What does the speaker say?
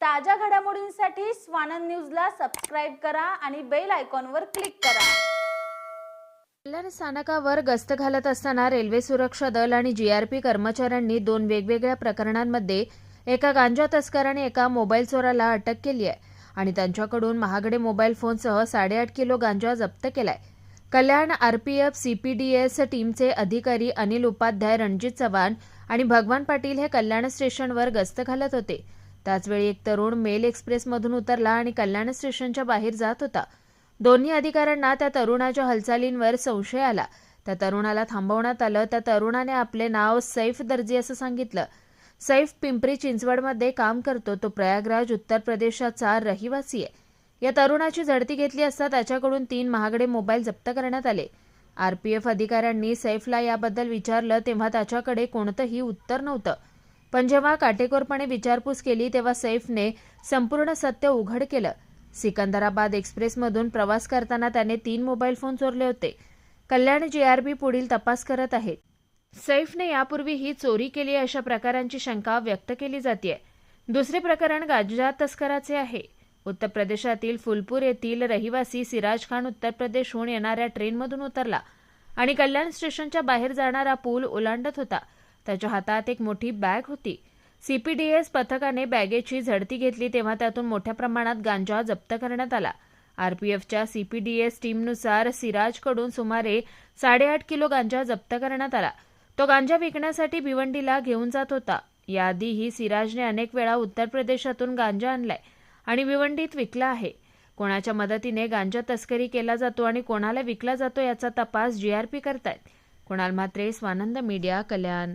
ताज्या घडामोडींसाठी स्वानंद न्यूजला सबस्क्राईब करा आणि बेल आयकॉनवर क्लिक करा. कल्याण स्थानकावर गस्त घालत असताना रेल्वे सुरक्षा दल आणि जीआरपी कर्मचाऱ्यांनी दोन वेगवेगळ्या प्रकरणांमध्ये एका गांजा तस्कर आणि एका मोबाईल चोराला अटक केली आहे आणि त्यांच्याकडून महागडे मोबाईल फोनसह साडेआठ किलो गांजा जप्त केलाय. कल्याण आरपीएफ सीपीडीएस टीमचे अधिकारी अनिल उपाध्याय रणजित चव्हाण आणि भगवान पाटील हे कल्याण स्टेशनवर गस्त घालत होते. त्याचवेळी एक तरुण मेल एक्सप्रेसमधून उतरला आणि कल्याण स्टेशनच्या बाहेर जात होता. दोन्ही अधिकाऱ्यांना त्या तरुणाच्या हालचालींवर संशय आला. त्या तरुणाला थांबवण्यात आलं. त्या तरुणाने आपले नाव सैफ दर्जी असं सांगितलं. सैफ पिंपरी चिंचवडमध्ये काम करतो. तो प्रयागराज उत्तर प्रदेशाचा रहिवासी आहे. या तरुणाची झडती घेतली असता त्याच्याकडून तीन महागडे मोबाईल जप्त करण्यात आले. आरपीएफ अधिकाऱ्यांनी सैफला याबद्दल विचारलं तेव्हा त्याच्याकडे कोणतंही उत्तर नव्हतं. पण जेव्हा काटेकोरपणे विचारपूस केली तेव्हा सैफने संपूर्ण सत्य उघड केलं. सिकंदराबाद एक्सप्रेसमधून प्रवास करताना त्याने तीन मोबाईल फोन चोरले होते. कल्याण जीआरबी पुढील तपास करत आहेत. सैफने यापूर्वी ही चोरी केली अशा प्रकारांची शंका व्यक्त केली जाते दुसरे प्रकरण गांजा तस्कराचे आहे. उत्तर प्रदेशातील फुलपूर येथील रहिवासी सिराज खान उत्तर प्रदेशहून येणाऱ्या ट्रेनमधून उतरला आणि कल्याण स्टेशनच्या बाहेर जाणारा पूल ओलांडत होता. त्याच्या हातात एक मोठी बॅग होती. सीपीडीएस पथकाने बॅगेची झडती घेतली तेव्हा त्यातून मोठ्या प्रमाणात गांजा जप्त करण्यात आला. आरपीएफच्या सीपीडीएस टीमनुसार सिराजकडून सुमारे साडेआठ किलो गांजा जप्त करण्यात आला. तो गांजा विकण्यासाठी भिवंडीला घेऊन जात होता. याआधीही सिराजने अनेक वेळा उत्तर प्रदेशातून गांजा आणलाय आणि भिवंडीत विकला आहे. कोणाच्या मदतीने गांजा तस्करी केला जातो आणि कोणाला विकला जातो याचा तपास जीआरपी करतायत. कुणाल म्हात्रे स्वानंद मीडिया कल्याण.